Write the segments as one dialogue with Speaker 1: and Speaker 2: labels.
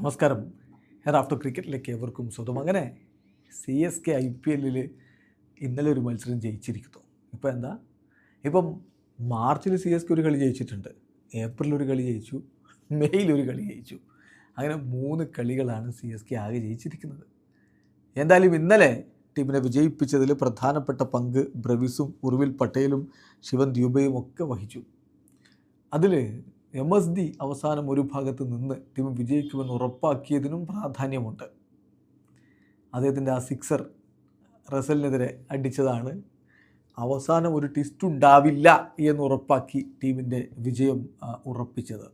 Speaker 1: നമസ്കാരം. റാഫ്റ്റർ ക്രിക്കറ്റിലേക്ക് എവർക്കും സ്വന്തം അങ്ങനെ C S K I P എല്ലിൽ ഇന്നലെ ഒരു മത്സരം ജയിച്ചിരിക്കുന്നു. ഇപ്പോൾ എന്താ? ഇപ്പം മാർച്ചിൽ സി എസ് കെ ഒരു കളി ജയിച്ചിട്ടുണ്ട്. ഏപ്രിൽ ഒരു കളി ജയിച്ചു. മെയ്യിൽ ഒരു കളി ജയിച്ചു. അങ്ങനെ മൂന്ന് കളികളാണ് സി എസ് കെ ആകെ ജയിച്ചിരിക്കുന്നത്. എന്തായാലും ഇന്നലെ ടീമിനെ വിജയിപ്പിച്ചതിൽ പ്രധാനപ്പെട്ട പങ്ക് ബ്രവിസും ഉർവിൽ പട്ടേലും ശിവൻ ദ്യൂബയും ഒക്കെ വഹിച്ചു. അതിൽ എം എസ് ഡി അവസാനം ഒരു ഭാഗത്ത് നിന്ന് ടീം വിജയിക്കുമെന്ന് ഉറപ്പാക്കിയതിനും പ്രാധാന്യമുണ്ട്. അദ്ദേഹത്തിന്റെ ആ സിക്സർ റസലിനെതിരെ അടിച്ചതാണ്. അവസാനം ഒരു ടിസ്റ്റ് ഉണ്ടാവില്ല എന്ന് ഉറപ്പാക്കി ടീമിന്റെ വിജയം ഉറപ്പിച്ചത്.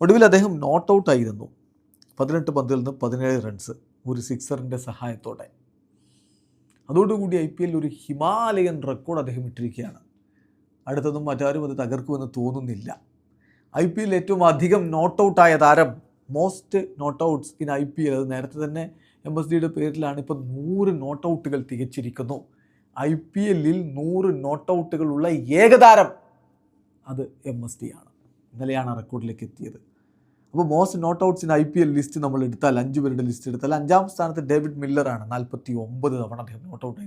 Speaker 1: ഒടുവിൽ അദ്ദേഹം നോട്ട് ഔട്ടായിരുന്നു പതിനെട്ട് പന്തിൽ നിന്ന് പതിനേഴ് റൺസ് ഒരു സിക്സറിന്റെ സഹായത്തോടെ. അതോടുകൂടി ഐ പി എല്ലിൽ ഒരു ഹിമാലയൻ റെക്കോർഡ് അദ്ദേഹം ഇട്ടിരിക്കുകയാണ്. അടുത്തതും മറ്റാരും അത് തകർക്കുമെന്ന് തോന്നുന്നില്ല. ഐ പി എല്ലിൽ ഏറ്റവും അധികം നോട്ട് ഔട്ടായ താരം most not outs in I P L. അത് നേരത്തെ തന്നെ എം എസ് ഡിയുടെ പേരിലാണ് ഇപ്പോൾ നൂറ് നോട്ട് ഔട്ടുകൾ തികച്ചിരിക്കുന്നു. ഐ പി എല്ലിൽ നൂറ് നോട്ട് ഔട്ടുകളുള്ള ഏകതാരം അത് എം എസ് ഡി ആണ് ഇന്നലെയാണ് റെക്കോർഡിലേക്ക് എത്തിയത്. അപ്പോൾ most not outs in I P L list നമ്മൾ എടുത്താൽ അഞ്ച് പേരുടെ ലിസ്റ്റ് എടുത്താൽ അഞ്ചാം സ്ഥാനത്ത് ഡേവിഡ് മില്ലറാണ് നാൽപ്പത്തി ഒമ്പത് തവണ അദ്ദേഹം നോട്ട് ഔട്ട്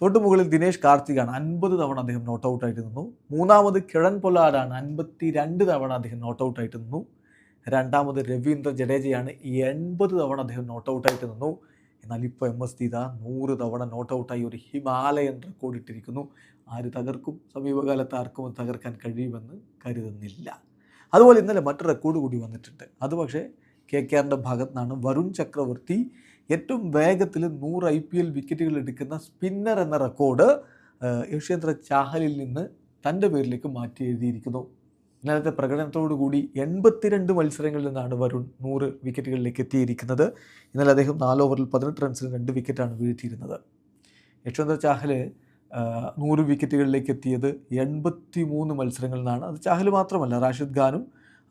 Speaker 1: ആയിരുന്നു തൊട്ട് മുകളിൽ ദിനേഷ് കാർത്തികാണ് അൻപത് തവണ അദ്ദേഹം നോട്ട് ഔട്ട് ആയിട്ട് നിന്നു. മൂന്നാമത് കിഴൻ പൊലാടാണ് അൻപത്തി രണ്ട് തവണ അദ്ദേഹം നോട്ട് ഔട്ട് ആയിട്ട് നിന്നു. രണ്ടാമത് രവീന്ദ്ര ജഡേജയാണ് എൺപത് തവണ അദ്ദേഹം നോട്ട് ഔട്ട് ആയിട്ട് നിന്നു. എന്നാൽ ഇപ്പോൾ എം എസ് ദീത നൂറ് തവണ നോട്ട് ഔട്ടായി ഒരു ഹിമാലയൻ റെക്കോർഡ് ഇട്ടിരിക്കുന്നു. ആര് തകർക്കും? സമീപകാലത്ത് ആർക്കും അത് തകർക്കാൻ കഴിയുമെന്ന് കരുതുന്നില്ല. അതുപോലെ ഇന്നലെ മറ്റൊരു റെക്കോർഡ് കൂടി വന്നിട്ടുണ്ട്. അത് പക്ഷേ കെ കെ ആറിന്റെ ഭാഗത്തു നിന്നാണ് വരുൺ ചക്രവർത്തി ഏറ്റവും വേഗത്തിൽ നൂറ് ഐ പി എൽ വിക്കറ്റുകൾ എടുക്കുന്ന സ്പിന്നർ എന്ന റെക്കോർഡ് യശേന്ദ്ര യശ്വേന്ദ്ര ചാഹലിൽ നിന്ന് തന്റെ പേരിലേക്ക് മാറ്റി എഴുതിയിരിക്കുന്നു. ഇന്നലത്തെ പ്രകടനത്തോടുകൂടി എൺപത്തിരണ്ട് മത്സരങ്ങളിൽ നിന്നാണ് വരുൺ നൂറ് വിക്കറ്റുകളിലേക്ക് എത്തിയിരിക്കുന്നത്. ഇന്നലെ അദ്ദേഹം നാല് ഓവറിൽ പതിനെട്ട് റൺസിൽ രണ്ട് വിക്കറ്റാണ് വീഴ്ത്തിയിരുന്നത്. യശ്വന്ത് ചാഹൽ നൂറ് വിക്കറ്റുകളിലേക്ക് എത്തിയത് എൺപത്തി മൂന്ന് മത്സരങ്ങളിൽ നിന്നാണ്. അത് ചാഹൽ മാത്രമല്ല റാഷിദ് ഖാനും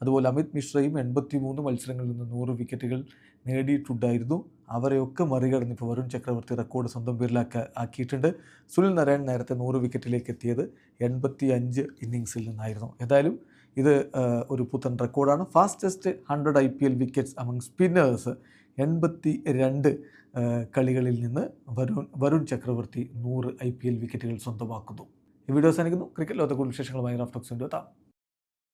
Speaker 1: അതുപോലെ അമിത് മിശ്രയും എൺപത്തി മൂന്ന് മത്സരങ്ങളിൽ നിന്ന് നൂറ് വിക്കറ്റുകൾ നേടിയിട്ടുണ്ടായിരുന്നു. അവരെയൊക്കെ മറികടന്ന് ഇപ്പോൾ വരുൺ ചക്രവർത്തി റെക്കോർഡ് സ്വന്തം പേരിലാക്കി ആക്കിയിട്ടുണ്ട്. സുനിൽ നാരായൺ നേരത്തെ നൂറ് വിക്കറ്റിലേക്ക് എത്തിയത് എൺപത്തി അഞ്ച് ഇന്നിങ്സിൽ നിന്നായിരുന്നു. ഏതായാലും ഇത് ഒരു പുത്തൻ റെക്കോർഡാണ് fastest hundred I P L wickets among spinners എൺപത്തി രണ്ട് കളികളിൽ നിന്ന് വരുൺ വരുൺ ചക്രവർത്തി നൂറ് ഐ പി എൽ വിക്കറ്റുകൾ സ്വന്തമാക്കുന്നു. ഈ വീഡിയോ അവസാനിക്കുന്നു. ക്രിക്കറ്റ് ലോകത്തെ കൂടുതൽ വിശേഷങ്ങളുമായി റാഫ്റ്റോക്സ് എത്താം.